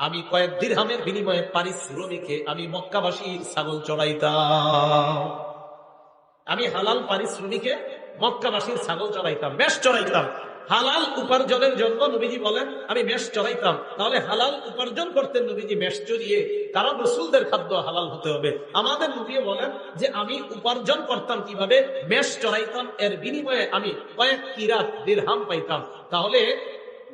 আমি কয়েক দিরহামের বিনিময়ে পারিশ্রমিকে আমি মক্কাবাসী ছাগল চড়াইতাম। আমি হালাল পারিশ্রমিকে মক্কাবাসীর ছাগল চড়াইতাম, মেষ চড়াইতাম। হালাল উপার্জনের জন্য নবীজি বলেন, আমি মেষ চড়াইতাম। তাহলে হালাল উপার্জন করতেন নবীজি মেষ চড়িয়ে কারণ রসুলদের খাদ্য হালাল হতে হবে। আমাদের নবী বলেন যে, আমি উপার্জন করতাম কীভাবে? মেষ চড়াইতাম, এর বিনিময়ে আমি কয়েক কিরাত দীর্হাম পাইতাম। তাহলে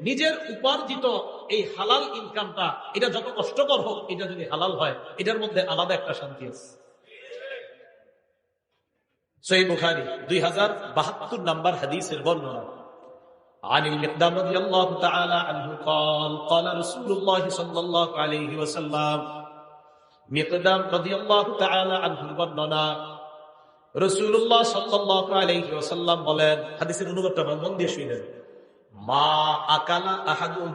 নিজের উপার্জিত এই হালাল ইনকামটা এটা যত কষ্টকর হোক এটা যদি হালাল হয় এটার মধ্যে আলাদা একটা শান্তি আছে সহি বুখারি দুই হাজার বাহাত্তর নাম্বার হাদিসের বর্ণনা عن المقدام رضي الله تعالى عنه قال قال رسول الله صلى الله عليه وسلم مقدام رضي الله تعالى عنه বর্ণনা রসুল্লাহ সাল্লাহ আলাইহি ওয়াসাল্লাম বলেন হাদিসের অনুবাদটা মন দিয়ে শুনেন মা আকালা আহাদুন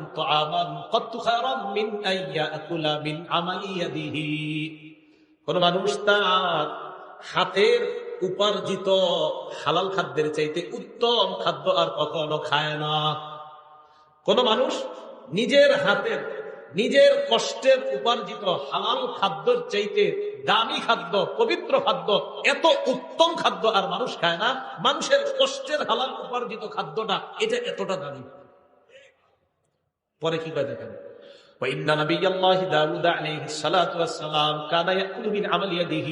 কত্তু খায়রান মিন আইয়া আকুলা মিন আমালি ইয়াদিহি। কোন মানুষ তার হাতের উপার্জিত হালাল খাদ্যের চাইতে উত্তম খাদ্য আর কখনো খায় না। কোন মানুষ নিজের হাতের, নিজের কষ্টের উপার্জিত হালাল খাদ্যর চাইতে দামি খাদ্য পবিত্র খাদ্য এত উত্তম খাদ্য আর মানুষ খায় না মানুষের কষ্টের হালাল উপার্জিত খাদ্যটা এটা এতটা দামি পরে কি কয় দেখেন وإن نبي الله داود عليه الصلاة والسلام كان يأكل من عمل يده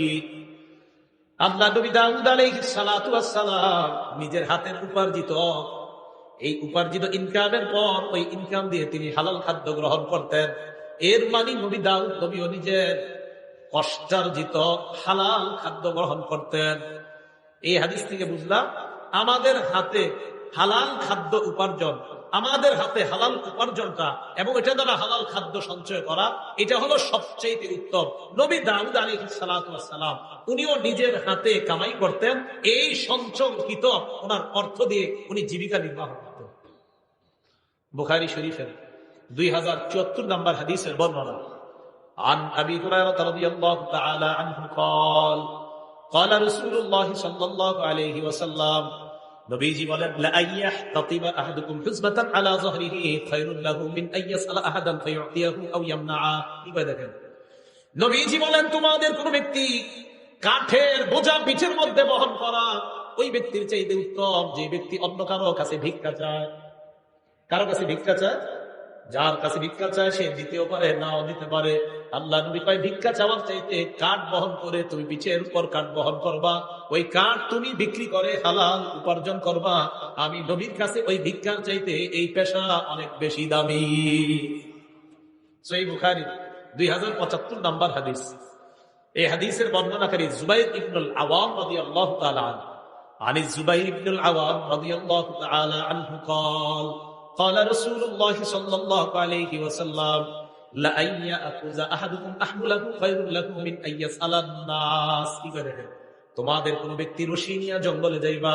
আল্লাহ নবী দাউদ আলাইহিস সালাতু ওয়াস সালাম নিজের হাতের উপার্জিত এই উপার্জিত ইনকামের পর ওই ইনকাম দিয়ে তিনি হালাল খাদ্য গ্রহণ করতেন এর মানে নবী দাউদ নবীও নিজের কষ্টার্জিত হালাল খাদ্য গ্রহণ করতেন। এই হাদিস থেকে বুঝলাম, আমাদের হাতে হালাল খাদ্য উপার্জন, আমাদের হাতে হালাল উপার্জনটা এবং এটা দ্বারা হালাল খাদ্য সঞ্চয় করা, এটা হলো সবচেয়ে উত্তম। নবী দাউদ আলী সালাম, উনিও নিজের হাতে কামাই করতেন, এই সঞ্চয়কৃত ওনার অর্থ দিয়ে উনি জীবিকা নির্বাহ করতেন। বুখারি শরীফের দুই হাজার চুয়াত্তর নম্বর হাদিসের বর্ণনা। عن أبي هريرة رضي الله تعالى عنه قال قال رسول الله صلى الله عليه وسلم নবীজি বলেন লাআইয়াহ তাতিবা আহাদুকুম হুজমাতান আলা যহরিহি খায়রুল লাহু মিন আইয়াসআলা আহাদান ফায়ুতিয়াহু আও ইয়ামনাআ কি কয় দেখেন নবীজি বলেন তোমাদের কোন ব্যক্তি কাঠের বোঝা পিঠের মধ্যে বহন করা ওই ব্যক্তির চাইতে উত্তম যে ব্যক্তি অন্য কারো কাছে ভিক্ষা চায় কারো কাছে ভিক্ষা চায় যার কাছে ভিক্ষা চায় সে দিতেও পারে নাও দিতে পারে আল্লাহ নবী কয় ভিক্ষা চাওয়ার চাইতে কাঠ বহন করে তুমি পিছের উপর কাঠ বহন করবা ওই কাঠ তুমি বিক্রি করে হালাল উপার্জন করবা আমি নবীর কাছে ওই ভিক্ষার চাইতে এই পেশা অনেক বেশি দামি সেই বুখারি দুই হাজার পঁচাত্তর নাম্বার হাদিস এই হাদিসের বর্ণনাকারী জুবাইর ইবনুল আওয়াম রাদি আল্লাহ তালান عن الزبير بن العوام رضي الله تعالى عنه قال قال رسول الله صلى الله عليه وسلم لأن يأخذ أحدكم أحمله خير له من أن يسأل الناس কি করে তোমাদের কোন ব্যক্তি রশি নিয়ে জঙ্গলে যাইবা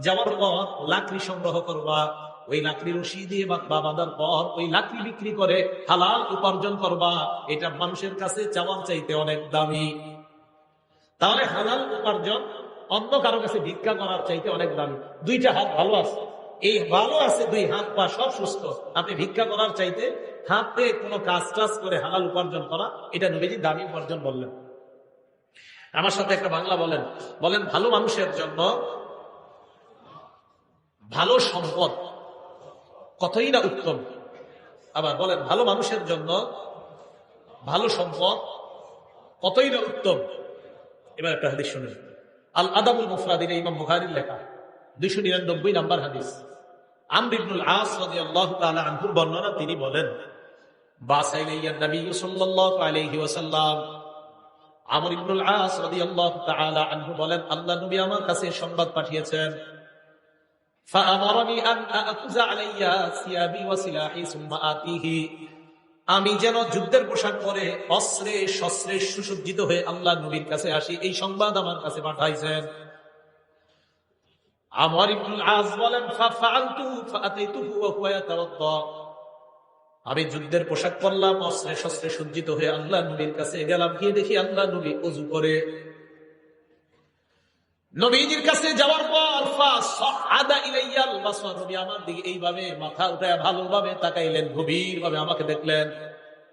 যাওয়ার পর লাকড়ি সংগ্রহ করবা ওই লাকড়ি রশি দিয়ে বা বাঁধার পর ওই লাকড়ি বিক্রি করে হালাল উপার্জন করবা এটা মানুষের কাছে চাওয়ার চাইতে অনেক দামি তাহলে হালাল উপার্জন অন্য কারো কাছে ভিক্ষা করার চাইতে অনেক দামি দুইটা হাত ভালো আছে এই ভালো আছে, দুই হাত পা, সব সুস্থ। আপনি ভিক্ষা করার চাইতে হাতে কোনো কাজ টাজ করে হালাল উপার্জন করা, এটা নবীজি দামি উপার্জন বললেন। আমার সাথে একটা বাংলা বলেন বলেন, ভালো মানুষের জন্য ভালো সম্পদ কতই না উত্তম? আবার বলেন, ভালো মানুষের জন্য ভালো সম্পদ কতই না উত্তম? এবার একটা হাদিস শুনেন। আল আদাবুল মুফরাদিন ইমাম বুখারির লেখা, দুইশো নিরানব্বই নাম্বার হাদিস। আমরিবনুল আস রাদিয়াল্লাহু তাআলা আনহুর বর্ণনা তিনি বলেন বাসাইলাইয়া নবী সাল্লাল্লাহু আলাইহি ওয়াসাল্লাম আমর ইবনুল আস রাদিয়াল্লাহু তাআলা আনহু বলেন আল্লাহ নবী আমার কাছে সংবাদ পাঠিয়েছেন فأمرني أن أأخذ علي ثيابي وسلاحي ثم آتيه আমি যেন যুদ্ধের পোশাক পরে অস্ত্রে শস্ত্রে সুসজ্জিত হয়ে আল্লাহ নবীর কাছে আসি এই সংবাদ আমার কাছে পাঠাইছেন আমার ইবনুল আজ বলেন আমি যুদ্ধের পোশাক পরলাম, অস্ত্রে শস্ত্রে সজ্জিত হয়ে আল্লাহ নবীর কাছে গেলাম, গিয়ে দেখি আল্লাহ নবী অজু করে। নবীজির কাছে যাওয়ার পর ফাসআদা ইলাইয়াল বাসর নবী আমার দিকে এইভাবে মাথা উঠায় ভালোভাবে তাকাইলেন গভীর ভাবে আমাকে দেখলেন।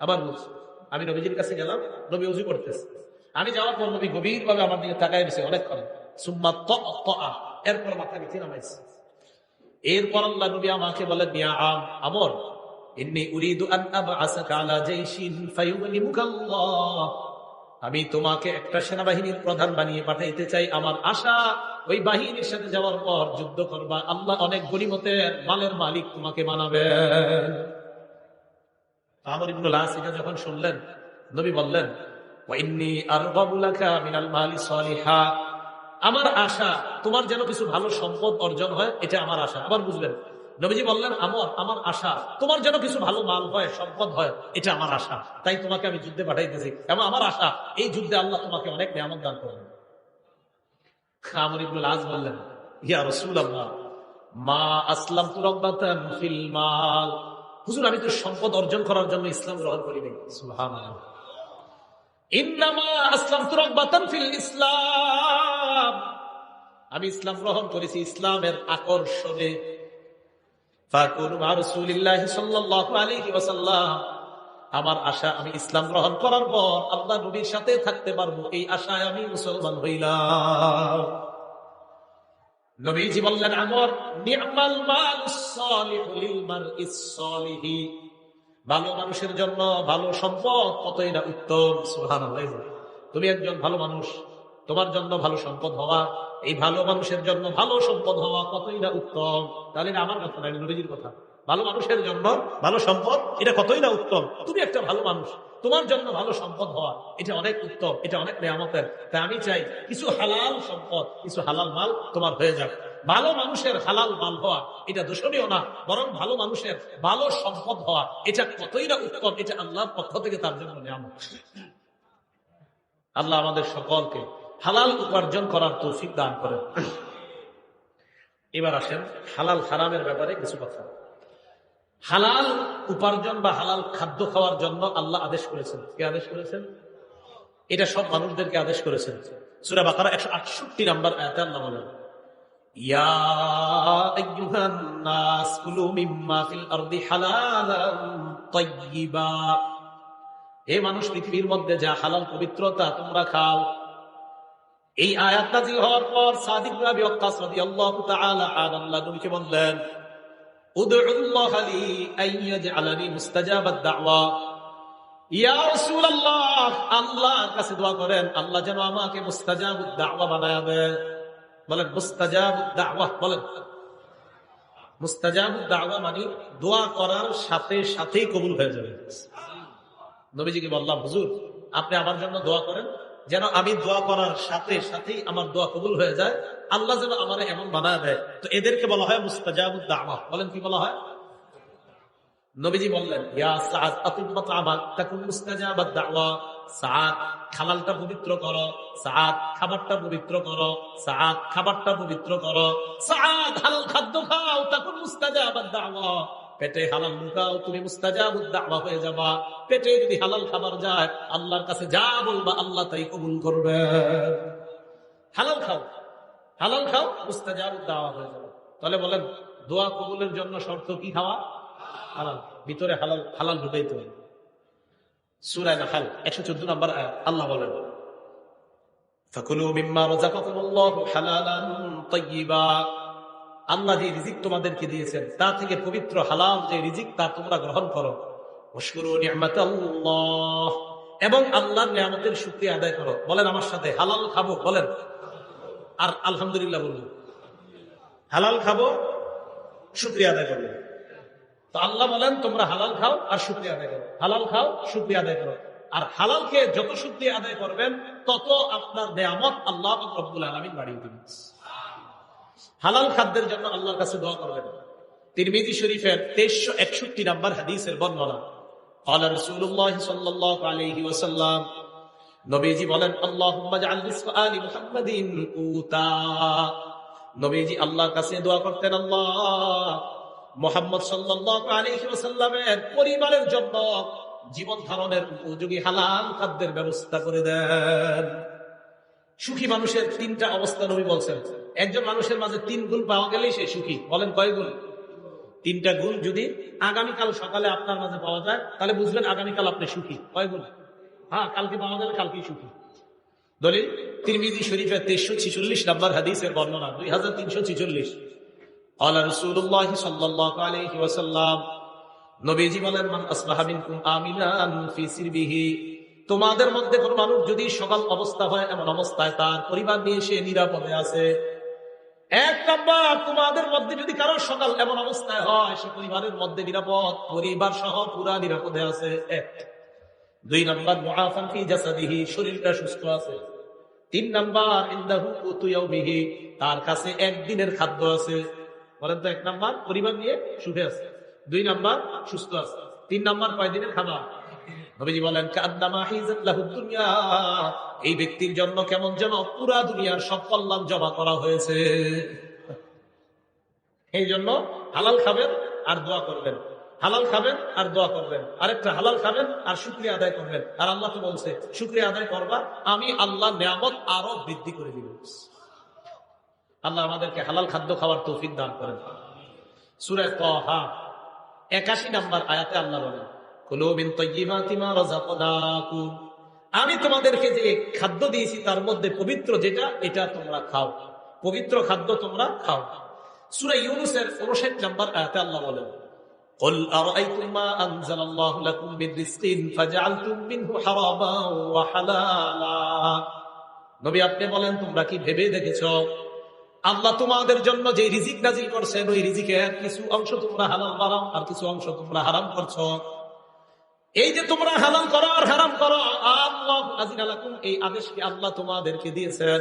আবার আমি নবীজির কাছে গেলাম, নবী অজু করতেছে। আমি যাওয়ার পর নবী গভীর ভাবে আমার দিকে তাকাই দিয়েছে অনেকক্ষণ। সুম্মা ত এরপর মাথা নিচে নামাইছে। এরপর আল্লাহ নবী আমাকে ইয়া আম, আমর, ইন্নী উরিদু আন আবআসাকা আলা জাইশিন আমি তোমাকে একটা সেনাবাহিনীর প্রধান বানিয়ে পাঠাইতে চাই। আমার আশা, ওই বাহিনীর সাথে যাওয়ার পর যুদ্ধ করবা। আল্লাহ অনেক গরিমতের মালের মালিক তোমাকে বানাবে। আমর এটা যখন শুনলেন, নবী বললেন ওয়াইন্নী আরগাবু লাকা মিনাল মালি সালিহা। আমার আশা, তোমার যেন কিছু ভালো সম্পদ অর্জন হয়, এটা আমার আশা। আবার বুঝলেন, নবীজি বললেন, আমার আমার আশা, তোমার যেন কিছু ভালো মাল হয়, সম্পদ হয়, এটা আমার আশা। তাই তোমাকে আমি যুদ্ধে পাঠাইতেছি। এবং আমার আশা, এই যুদ্ধে আল্লাহ তোমাকে অনেক নিয়ামত দান করবেন। আমি তো সম্পদ অর্জন করার জন্য ইসলাম গ্রহণ করি নাই। ইসলাম। আমি ইসলাম গ্রহণ করেছি ইসলামের আকর্ষণে। আমার আশা, আমি ইসলাম গ্রহণ করার পর আল্লাহ নবীর সাথে থাকতে পারব, এই আশায় আমি মুসলমান হইলাম। নবীজি বললেন, আমর সালিহি। ভালো মানুষের জন্য ভালো সম্পদ কতই না উত্তম, সুবহানাল্লাহ। তুমি একজন ভালো মানুষ তোমার জন্য ভালো সম্পদ হওয়া, এই ভালো মানুষের জন্য ভালো সম্পদ হওয়া কতই না উত্তম? তাহলে আমার কথা না নবীজির কথা। ভালো মানুষের জন্য ভালো সম্পদ, এটা কতই না উত্তম? তুমি একটা ভালো মানুষ, তোমার জন্য ভালো সম্পদ হওয়া, এটা অনেক উত্তম, এটা অনেক নিয়ামতের। তাই আমি চাই কিছু হালাল সম্পদ, কিছু হালাল মাল তোমার হয়ে যাক। ভালো মানুষের হালাল মাল হওয়া, এটা দূষণীয় না, বরং ভালো মানুষের ভালো সম্পদ হওয়া, এটা কতই না উত্তম, এটা আল্লাহর পক্ষ থেকে তার জন্য নিয়ামত। আল্লাহ আমাদের সকলকে হালাল উপার্জন করার তৌফিক দান করেন। এবার আসেন হালাল হারামের ব্যাপারে কিছু কথা। হালাল উপার্জন বা হালাল খাদ্য খাওয়ার জন্য আল্লাহ আদেশ করেছেন। কে আদেশ করেছেন? এটা সব মানুষদেরকে আদেশ করেছেন। সুরা বাকারা একশো আটষট্টি নাম্বার আয়াতে আল্লাহ বলেন আইয়ুহান নাস কুলু মিম্মা ফিল আরদি হালালান তাইয়্যিবা। হে মানুষ, পৃথিবীর মধ্যে যা হালাল পবিত্রতা তোমরা খাও এই আয়াত নাযিল হওয়ার পর সাদিক আবি ওয়াক্কাস রাদিয়াল্লাহু তাআলা আন আল্লাহ নবীকে বললেন, উদউল্লাহ লি আন ইয়াজআলানি মুস্তাজাবাদ দাওয়া ইয়া রাসূলুল্লাহ আল্লাহর কাছে দোয়া করেন, আল্লাহ যেন আমাকে মুস্তাজাবুদ দাওয়া বানায় দেন বলেন মুস্তাজাবুদ দাওয়া বলেন। মুস্তাজাবুদ দাওয়া মানে দোয়া করার সাথে সাথেই কবুল হয়ে যাবে। নবীজিকে বললাম, হুজুর, আপনি আমার জন্য দোয়া করেন যেন আমি দোয়া করার সাথে সাথেই আমার দোয়া কবুল হয়ে যায়। আল্লাহ যেন আমার এমন বানায় দেয়। তো এদেরকে বলা হয় মুস্তাজাবুদ দাওয়া। বলেন কি বলা হয়? নবীজি বললেন খালালটা পবিত্র করো। সাদ খাবারটা পবিত্র করো। সাদ খাবারটা পবিত্র করো। সাদ হালাল খাদ্য খাও, তাকুন মুস্তাজাবাদ দাওয়া। পেটে হালাল মুখাও তুমি মুস্তাজাবুদ দাওয়া হয়ে যাবা। পেটে যদি হালাল খাবার যায়, আল্লাহর কাছে যা বলবা, আল্লাহ তাই কবুল করবে। হালাল খাও হালাল খাও মুস্তাজাবুদ দাওয়া হয়ে যাবে। তাহলে বলেন, দোয়া কবুলের জন্য শর্ত কি খাওয়া? হালাল, ভিতরে হালাল হালাল ঢুকাইতে হবে। সুরায় নাহাল একশো চোদ্দ নম্বর আল্লাহ বলেন, ফাকুলু মিম্মা রাযাকাকুমুল্লাহু হালালান তাইয়্যিবা আল্লাহ যে রিজিক তোমাদেরকে দিয়েছেন, তা থেকে পবিত্র হালাল যে রিজিক, তা তোমরা গ্রহণ করো। এবং আল্লাহর নিয়ামতের শুকরিয়া আদায় করো। বলেন আমার সাথে, হালাল খাব, বলেন। আর আলহামদুলিল্লাহ বলুন হালাল খাব, শুকরিয়া আদায় করব। তো আল্লাহ বলেন, তোমরা হালাল খাও আর শুক্রিয়া আদায় করো। হালাল খাও, শুক্রিয়া আদায় করো। আর হালালকে যত শুক্রিয়া আদায় করবেন, তত আপনার নেয়ামত আল্লাহ রব্বুল আলমিন বাড়িয়ে দিবেন। হালাল খাদ্যের জন্য আল্লাহর কাছে দোয়া করবেন তিরমিজি শরীফের তেইশশো একষট্টি নাম্বার হাদিসের বর্ণনা قال رسول الله صلى الله عليه وسلم নবীজি বলেন আল্লাহুম্মা জাআল রিজকা আলি মুহাম্মাদিন কুতা নবীজি আল্লাহর কাছে দোয়া করতেন আল্লাহ মোহাম্মদ সাল্লাল্লাহু আলাইহি ওয়াসাল্লামের পরিবারের জন্য জীবন ধারণের উপযোগী হালাল খাদ্যের ব্যবস্থা করে দেন সুখী মানুষের তিনটা অবস্থা নবী বলছেন। একজন মানুষের মাঝে তিন গুণ পাওয়া গেলেই সে সুখী। বলেন কয় গুণ? তিনটা গুণ যদি আগামীকাল সকালে আপনার মাঝে পাওয়া যায়, তাহলে বুঝবেন আগামীকাল আপনি সুখী। কয় গুণ? হ্যাঁ কালকে পাওয়া গেলে কালকেই সুখী। দলিল, তিরমিজি শরীফের তেইশশো ছিচল্লিশ নাম্বার হাদিসের বর্ণনা, দুই হাজার তিনশো ছিচল্লিশ। আল্লাহ নবীজি বলেন, মান আসবাহা মিনকুম আমিনান ফি তোমাদের মধ্যে কোন মানুষ যদি সকাল অবস্থা হয়, এমন অবস্থায় তার পরিবার নিয়ে সে নিরাপদে আছে। এক নাম্বার, তোমাদের মধ্যে যদি কারও সকাল এমন অবস্থায় হয়, সে পরিবারের মধ্যে নিরাপদ, পরিবার সহ পুরা নিরাপদে আছে। এক। দুই নাম্বার, মুআফান জাসাদিহি, শরীরটা সুস্থ আছে। তিন নাম্বার, ইন্দাহু কুতু তার কাছে একদিনের খাদ্য আছে। বলেন তো, এক নাম্বার, পরিবার নিয়ে সুখে আছে। দুই নাম্বার, সুস্থ আছে। তিন নাম্বার, কয়দিনের খাবার? নবীজি বলেন এই ব্যক্তির জন্য কেমন যেন পুরা দুনিয়ার সব কল্যাণ জমা করা হয়েছে। এই জন্য হালাল খাবেন আর দোয়া করবেন। হালাল খাবেন আর দোয়া করবেন। আরেকটা, হালাল খাবেন আর শুক্রিয়া আদায় করবেন। আর আল্লাহ তো বলছে, শুক্রিয়া আদায় করবা, আমি আল্লাহ নিয়ামত আরও বৃদ্ধি করে দিব। আল্লাহ আমাদেরকে হালাল খাদ্য খাওয়ার তৌফিক দান করেন। সুরে তহা, একাশি নাম্বার আয়াতে আল্লাহ বলেন কুলু মিন তাইয়্যিবাতি মা রাযাকনাকুম আমি তোমাদেরকে যে খাদ্য দিয়েছি তার মধ্যে পবিত্র যেটা এটা তোমরা খাও পবিত্র খাদ্য তোমরা খাও সূরা ইউনূসের 59 নাম্বার আয়াতে আল্লাহ বলেন قل أرأيتم ما أنزل الله لكم من رزق فجعلتم منه حراما وحلالا নবী আপনি বলেন তোমরা কি ভেবে দেখেছো আল্লাহ তোমাদের জন্য যে রিজিক নাজিল করছেন ওই রিজিকের কিছু অংশ তোমরা হালাল বানাও আর কিছু অংশ তোমরা হারাম করছো এই যে তোমরা হালাল করো আর হারাম করো, আল্লাহ আজিন আলাকুম এই আদেশকে আল্লাহ তোমাদেরকে দিয়েছেন।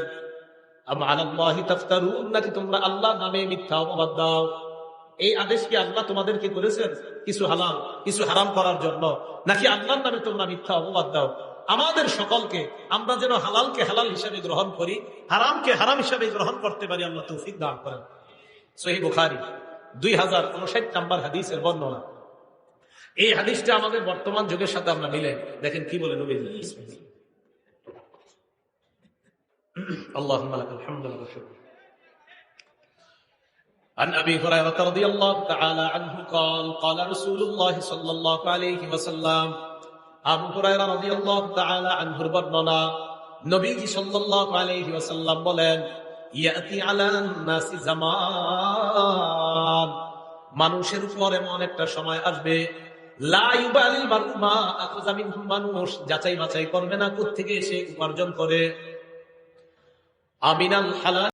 আমাদের সকলকে আমরা যেন হালালকে হালাল হিসাবে গ্রহণ করি, হারামকে হারাম হিসাবে গ্রহণ করতে পারি, আল্লাহ তৌফিক দান করেন। সহি বুখারি, দুই হাজার উনষাট নাম্বার হাদিসের বর্ণনা। এই হাদিসটা আমাদের বর্তমান যুগের সাথে আমরা মিলে দেখেন কি বলে নবী আল্লাহ عن ابي هريره رضي الله تعالى عنه قال قال رسول الله صلى الله عليه وسلم আবু হুরায়রা রাদিয়াল্লাহু তাআলা আনহুর বর্ণনা নবীজি সাল্লাল্লাহু আলাইহি ওয়াসাল্লাম বলেন ইয়াতি আলান নাসি জামান মানুষের উপর এমন একটা সময় আসবে মানুষ যাচাই বাছাই করবে না কোথেকে এসে উপার্জন করে? আমিনাল হালাল